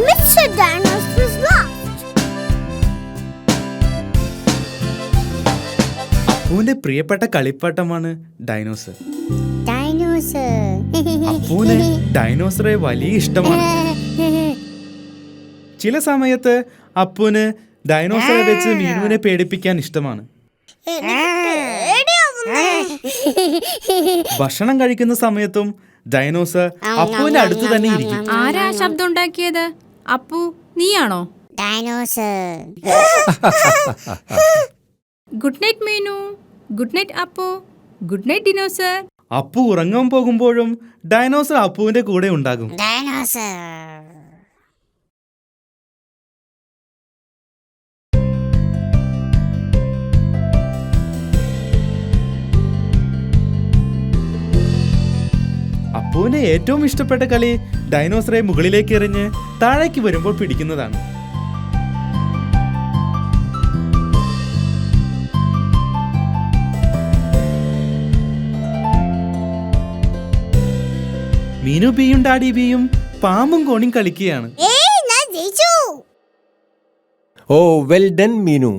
Mr. Dinosaur's lost. അപ്പുവിന്റെ പ്രിയപ്പെട്ട കളിപ്പാട്ടമാണ് Dino's Dino's അപ്പൂന് ഡൈനോസറെ വലിയ ഇഷ്ടമാണ്. ചില സമയത്ത് അപ്പൂന് ഡൈനോസറെ വെച്ച് മീനുവിനെ പേടിപ്പിക്കാൻ ഇഷ്ടമാണ്. ഭക്ഷണം കഴിക്കുന്ന സമയത്തും ഡൈനോസർ അപ്പുവിന്റെ അടുത്ത് തന്നെ ഇരിക്കും. ആരാ ശബ്ദം ഉണ്ടാക്കിയത് അപ്പു നീയാണോ? Dinosaur. Good night Meenu. Good night Appu. Good night dinosaur. Appu ഉറങ്ങാൻ പോകുമ്പോഴും ഡൈനോസർ അപ്പുവിന്റെ കൂടെ ഉണ്ടാകും. Dinosaur. അപ്പുവിന് ഏറ്റവും ഇഷ്ടപ്പെട്ട കളി ഡൈനോസറെ മുകളിലേക്ക് എറിഞ്ഞ് താഴേക്ക് വരുമ്പോൾ പിടിക്കുന്നതാണ്. മീനു ബിയും ഡാഡി ബിയും പാമ്പും കോണിയും കളിക്കുകയാണ്. ഏയ് ഞാൻ ജയിച്ചു. ഓ വെൽ ഡൺ മീനു.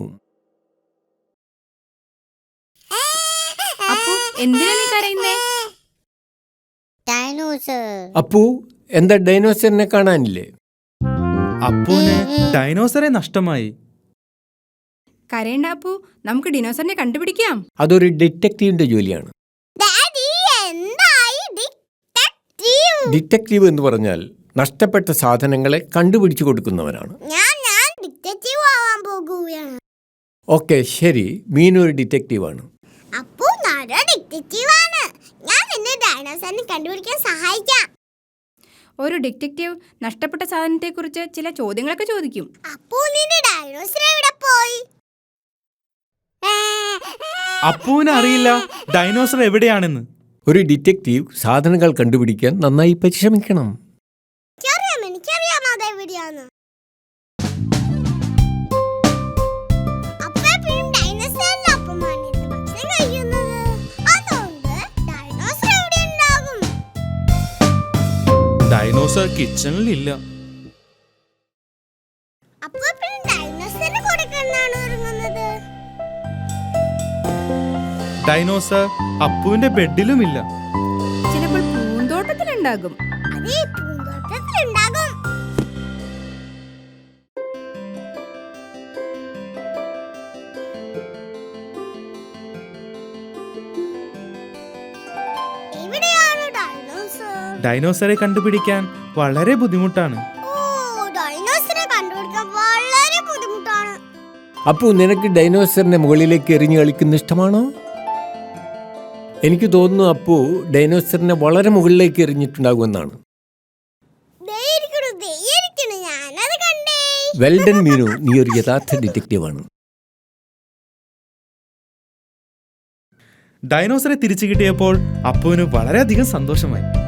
അപ്പു എന്തിനാ അപ്പു എന്താ ഡൈനോസറിനെ കാണാനില്ലേ? അപ്പുവിന് ഡൈനോസറെ നഷ്ടമായി. കരയണ്ട അപ്പു നമുക്ക് ഡിനോസറിനെ കണ്ടുപിടിക്കാം. അതൊരു ഡിറ്റക്റ്റീവിന്റെ ജോലിയാണ്. ഡാഡി എന്തായി ഡിറ്റക്റ്റീവ്? എന്ന് പറഞ്ഞാൽ നഷ്ടപ്പെട്ട സാധനങ്ങളെ കണ്ടുപിടിച്ചു കൊടുക്കുന്നവരാണ്. ഓക്കെ ശരി. മീനു ഒരു ഡിറ്റക്റ്റീവാണ്. അപ്പൂ നട ഡിറ്റക്റ്റീവ് ആണ് ഞാൻ നിന്നെ ഡൈനോസറിനെ കണ്ടുപിടിക്കാൻ സഹായിക്കാം. ഒരു ഡിറ്റക്റ്റീവ് നഷ്ടപ്പെട്ട സാധനത്തെക്കുറിച്ച് ചില ചോദ്യങ്ങളൊക്കെ ചോദിക്കും. അപ്പോ നിന്റെ ഡൈനോസർ എവിടെ പോയി? അപ്പൂന് അറിയില്ല ഡൈനോസർ എവിടെയാണെന്ന്. ഒരു ഡിറ്റക്റ്റീവ് സാധനങ്ങൾ കണ്ടുപിടിക്കാൻ നന്നായി പരിശ്രമിക്കണം. ഡൈനോസർ കിച്ചണിലില്ല. ഡൈനോസർ അപ്പുവിന്റെ ബെഡിലും ഇല്ല ഉറങ്ങുന്നത് ഡൈനോസർ അപ്പുവിന്റെ ബെഡിലുമില്ല ചിലപ്പോൾ പൂന്തോട്ടത്തിലുണ്ടാകും. ഡൈനോസറെ കണ്ടുപിടിക്കാൻ വളരെ ബുദ്ധിമുട്ടാണ്. അപ്പോ ഡൈനോസറെ കണ്ടുപിടിക്കാൻ വളരെ ബുദ്ധിമുട്ടാണ്. അപ്പു നിനക്ക് ഡൈനോസറിന്റെ മുകളിലേക്ക് എറിഞ്ഞു കളിക്കുന്ന ഇഷ്ടമാണോ? എനിക്ക് തോന്നുന്നു അപ്പു ഡൈനോസറിനെ വളരെ മുകളിലേക്ക് എറിഞ്ഞിട്ടുണ്ടാകുമെന്നാണ്. വെൽഡൻ മീനു നീ ഒരു യഥാർത്ഥ ഡിറ്റക്റ്റീവാണ് ഡൈനോസറെ തിരിച്ചു കിട്ടിയപ്പോൾ അപ്പുവിന് വളരെയധികം സന്തോഷമായി.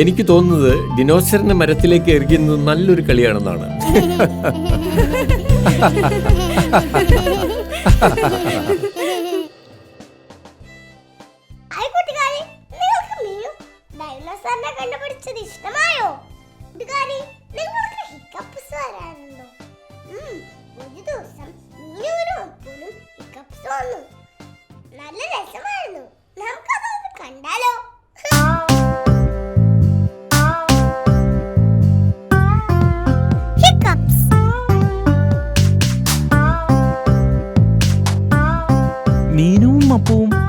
എനിക്ക് തോന്നുന്നത് ഡിനോസറിനെ മരത്തിലേക്ക് എറിയുന്നത് നല്ലൊരു കളിയാണെന്നാണ്. ഹായ്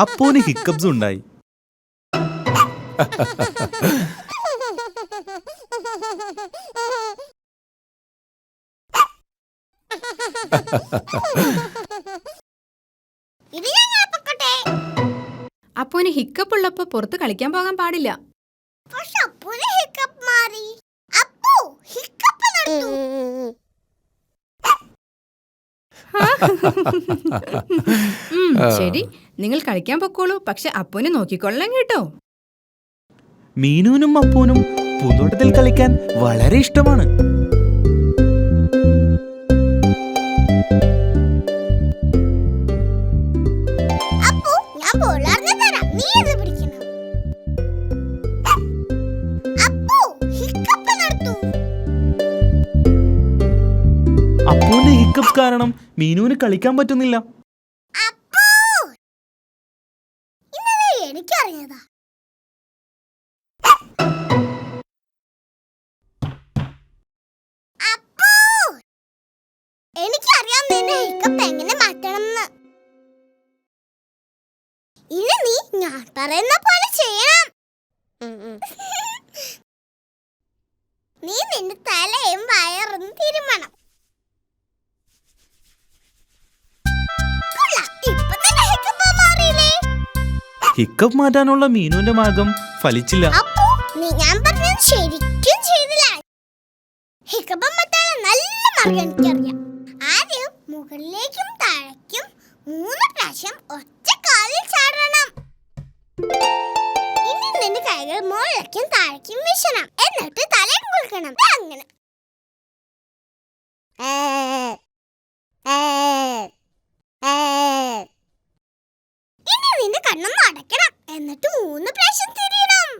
അപ്പുവിന് ഹിക്കപ്സ് ഉണ്ടായി. അപ്പോന് ഹിക്കപ്പ് ഉള്ളപ്പോ പുറത്ത് കളിക്കാൻ പോകാൻ പാടില്ല. പക്ഷെ ഹിക്കപ്പ് മാറി. അപ്പു ഹിക്കപ്പ് നടത്തു ഉം, ശരി. നിങ്ങൾ കളിക്കാൻ പൊക്കോളൂ പക്ഷെ അപ്പുവിനെ നോക്കിക്കൊള്ളണം കേട്ടോ. മീനുവിനും അപ്പൂനും പൂന്തോട്ടത്തിൽ കളിക്കാൻ വളരെ ഇഷ്ടമാണ്. അപ്പു ഞാൻ പോളറിഞ്ഞു നീ ഇത് പിടിക്കണം അപ്പു ഹിക്കപ്പ് നടത്തു. അപ്പൂന്റെ ഹിക്കപ്പ് കാരണം മീനുവിന് കളിക്കാൻ പറ്റുന്നില്ല. എനിക്കറിയാം നിന്റെ ഹിക്കപ്പ് എങ്ങനെ മാറ്റണമെന്ന്. ഇനി നീ ഞാൻ പറയുന്ന പോലെ ചെയ്യണം. നീ നിന്റെ തലയും വയറും തിരുമണം. ഹിക്കപ്പ് മാറ്റാനുള്ള മീനുവിന്റെ മാർഗം ഫലിച്ചില്ല. അപ്പോ നീ ഞാൻ പറഞ്ഞത് ശരിക്കും ചെയ്തില്ല. ഹിക്കപ്പ് മാറ്റാനുള്ള നല്ല മാർഗം എനിക്കറിയാം. മുകളിലേക്കും താഴേക്കും മൂന്ന് പ്രാവശ്യം ഒറ്റ കാലിൽ ചാടണം. ഇനി നിന്റെ കൈകൾ മുകളിലേക്കും താഴേക്കും വീശണം. എന്നിട്ട് തലയും കുളിക്കണം അങ്ങനെ. ഇനി നിന്റെ കണ്ണൊന്ന് അടയ്ക്കണം. എന്നിട്ട് മൂന്ന് പ്രാവശ്യം തിരിയണം.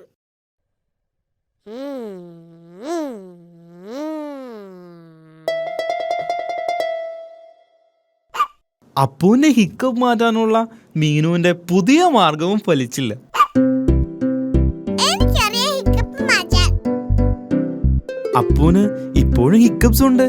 അപ്പൂന്റെ ഹിക്കപ്പ് മാറ്റാനുള്ള മീനുവിന്റെ പുതിയ മാർഗവും ഫലിച്ചില്ല അപ്പുവിന് ഇപ്പോഴും ഹിക്കപ്സ് ഉണ്ട്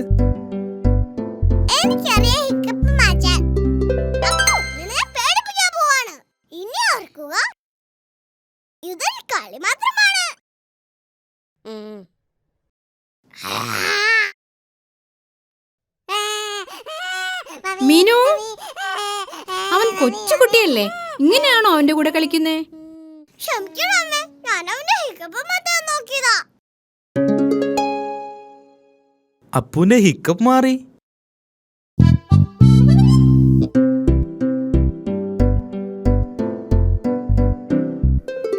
കൊച്ചുകുട്ടിയല്ലേ ഇങ്ങനെയാണോ അവന്റെ കൂടെ കളിക്കുന്നേ? ക്ഷമിക്കണം അമ്മേ ഞാൻ അവന്റെ ഹിക്കപ്പ് മാറ്റാൻ നോക്കിയതാ. അപ്പൂന്റെ ഹിക്കപ്പ് മാറി.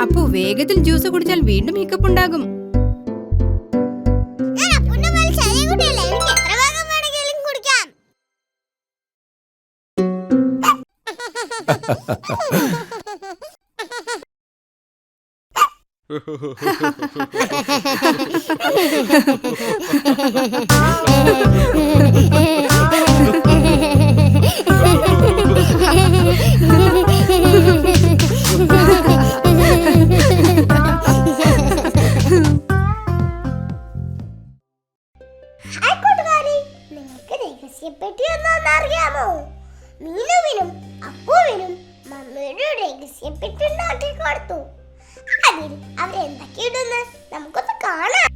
അപ്പു വേഗത്തിൽ ജ്യൂസ് കുടിച്ചാൽ വീണ്ടും ഹിക്കപ്പ് ഉണ്ടാകും. നിങ്ങൾക്ക് രഹസ്യപ്പെട്ടി ഒന്നും അറിയാമോ? മീനുവിനും അപ്പുവിനും മമ്മിയുടെ രഹസ്യപ്പെട്ടി ഉണ്ടാക്കി കൊടുത്തു. അതിൽ അവരെന്തൊക്കെ ഇടുന്ന് നമുക്കൊന്ന് കാണാം.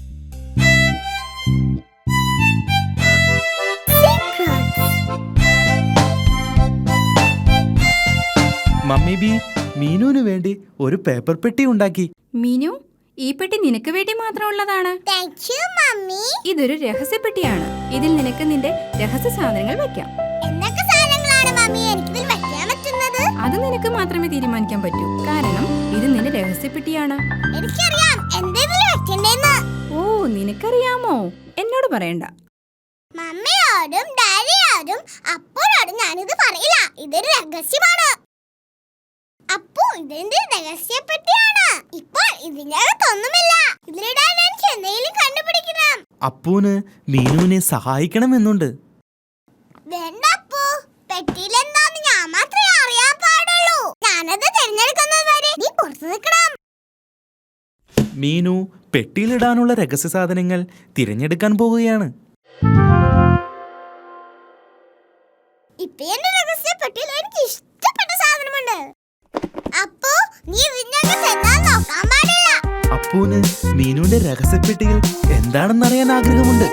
മമ്മി ബി മീനുവിന് വേണ്ടി ഒരു പേപ്പർ പെട്ടി ഉണ്ടാക്കി. മീനു ഈ പെട്ടി നിനക്ക് വേണ്ടി മാത്രമുള്ളതാണ്. ഇതൊരു രഹസ്യപ്പെട്ടിയാണ്. ഇതിൽ നിനക്ക് നിന്റെ രഹസ്യ സാധനങ്ങൾ വെക്കാം. അത് നിനക്ക് മാത്രമേ തീരുമാനിക്കാൻ പറ്റൂ. കാരണം ഇത് നിന്റെ രഹസ്യപ്പെട്ടിയാണ്. എനിക്കറിയാം. ഓ നിനക്കറിയാമോ? എന്നോട് പറയണ്ട. മമ്മിയോടും ഡാഡിയോടും അപ്പോഴോടും ഞാനിത് പറയില്ല. ഇതൊരു രഹസ്യമാണ്. അപ്പു ഇതിന്റെ രഹസ്യപ്പെട്ടിയാണ്? ഇപ്പോൾ ഇതിനകത്തൊന്നുമില്ല. ഇതിലിടാൻ എനിക്ക് എന്തെങ്കിലും കണ്ടുപിടിക്കണം. അപ്പൂന് മീനുവിനെ സഹായിക്കണമെന്നുണ്ട്. വേണ്ട അപ്പു. പെട്ടിയിൽ എന്താന്ന് ഞാൻ മാത്രമേ അറിയാൻ പാടുള്ളൂ ഞാനത് തിരഞ്ഞെടുക്കുന്നത് വരെ നീ പുറത്തു നിൽക്കണം മീനു പെട്ടിയിലിടാനുള്ള രഹസ്യ സാധനങ്ങൾ തിരഞ്ഞെടുക്കാൻ പോവുകയാണ്. ഇപ്പൊ എന്റെ രഹസ്യപ്പെട്ടിയിൽ എനിക്ക് ഇഷ്ടപ്പെട്ട സാധനമുണ്ട്. അപ്പോ നീ ഇതിനകത്ത് എന്താന്ന് നോക്കാൻ പാടില്ല. അപ്പൂന് മീനുവിന്റെ രഹസ്യപ്പെട്ടിയിൽ എന്താണെന്നറിയാൻ ആഗ്രഹമുണ്ട്.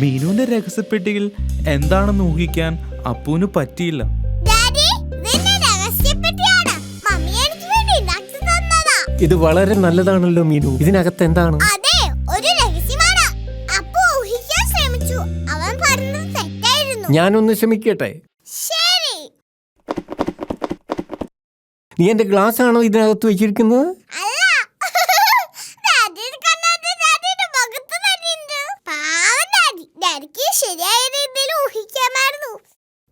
മീനുവിന്റെ രഹസ്യപ്പെട്ടിയിൽ എന്താണെന്ന് ഊഹിക്കാൻ അപ്പുവിന് പറ്റിയില്ല. ഡാഡി ഇതെന്റെ രഹസ്യപ്പെട്ടിയാണ്? മമ്മി എനിക്ക് വേണ്ടി ഉണ്ടാക്കി തന്നതാ. ഇത് വളരെ നല്ലതാണല്ലോ മീനു. ഇതിനകത്ത് എന്താണ്? അതെ ഒരു രഹസ്യമാണ്. അപ്പു ഊഹിക്കാൻ ശ്രമിച്ചു. അവൻ പറഞ്ഞത് തെറ്റായിരുന്നു. ഞാനൊന്ന് ശ്രമിക്കട്ടെ ശരി. നീ എന്റെ ഗ്ലാസ് ആണോ ഇതിനകത്ത് വെച്ചിരിക്കുന്നത് അല്ല ഡാഡിയുടെ കണ്ണാടി ഡാഡിയുടെ മുഖത്ത് തന്നെയുണ്ട് പാവം ഡാഡി ഡാഡിക്ക് ശരിയായ രീതിയിൽ ഊഹിക്കാമായിരുന്നു ആം,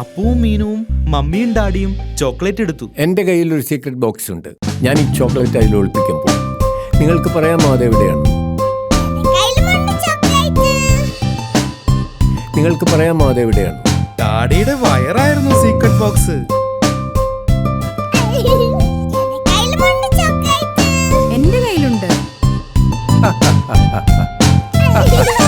അപ്പുവും മീനുവും മമ്മിയും ഡാഡിയും ചോക്ലേറ്റ് എടുത്തു. എന്റെ കയ്യിൽ ഒരു സീക്രട്ട് ബോക്സ് ഉണ്ട്. ഞാൻ ഈ ചോക്ലേറ്റ് അതിൽ ഒളിപ്പിക്കാൻ പോകും നിങ്ങൾക്ക് പറയാമോ അതെവിടെയാണ് നിങ്ങൾക്ക് പറയാമോ അതെവിടെയാണ് ഡാഡിയുടെ വയറായിരുന്നു സീക്രട്ട് ബോക്സ് എന്റെ കയ്യിലുണ്ട് ha ha എന്റെ കയ്യിലുണ്ട്.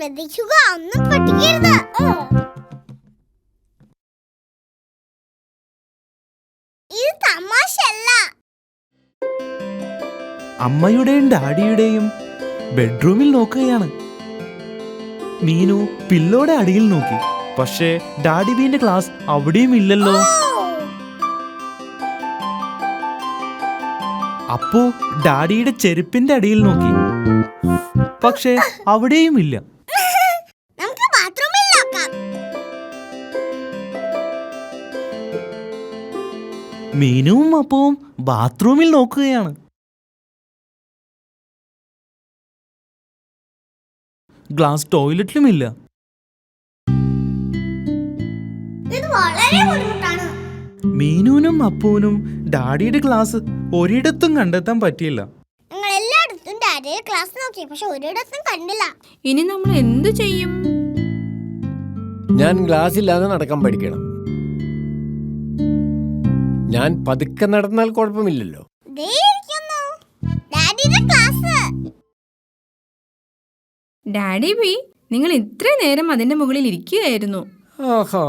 ശ്രദ്ധിക്കുക ഒന്നും പഠിക്കരുത് ഇത് തമാശല്ല അമ്മയുടെയും ഡാഡിയുടെയും ബെഡ്റൂമിൽ നോക്കുകയാണ്. മീനു പില്ലോടെ അടിയിൽ നോക്കി. പക്ഷേ ഡാഡി ബീന്റെ ക്ലാസ് അവിടെയും ഇല്ലല്ലോ. അപ്പോ ഡാഡിയുടെ ചെരുപ്പിന്റെ അടിയിൽ നോക്കി. പക്ഷേ അവിടെയും ഇല്ല. മീനുവും അപ്പവും ബാത്റൂമിൽ നോക്കുകയാണ്. ഗ്ലാസ് ടോയ്ലറ്റിലുമില്ല. ഇത് വളരെ ബുദ്ധിമുട്ടാണ്. മീനുവിനും അപ്പുവിനും ഡാഡിയുടെ ക്ലാസ് ഒരിടത്തും കണ്ടെത്താൻ പറ്റിയില്ല. ക്ലാസ് നോക്കി പക്ഷെ ഒരിടത്തും കണ്ടില്ല. ഇനി നമ്മൾ എന്തു ചെയ്യും? ഞാൻ ഗ്ലാസ് ഇല്ലാതെ നടക്കാൻ പഠിക്കണം. ഞാൻ പതുക്കെ നടന്നാൽ കുഴപ്പമില്ലല്ലോ. ദേ ഇരിക്കുന്നു. ഡാഡിയുടെ ക്ലാസ്. ഡാഡി ബി നിങ്ങൾ ഇത്ര നേരം അതിന്റെ മുകളിൽ ഇരിക്കുകയായിരുന്നു. ഓഹോ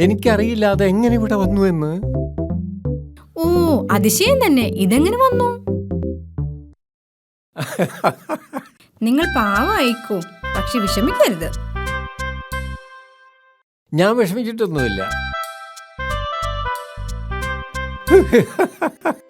എനിക്കറിയില്ല അത് എങ്ങനെ ഇവിടെ വന്നു എന്ന്. ഓ അതിശയം തന്നെ. ഇതെങ്ങനെ വന്നു? നിങ്ങൾ പാവമായിക്കോ പക്ഷെ വിഷമിക്കരുത്. ഞാൻ വിഷമിച്ചിട്ടൊന്നുമില്ല.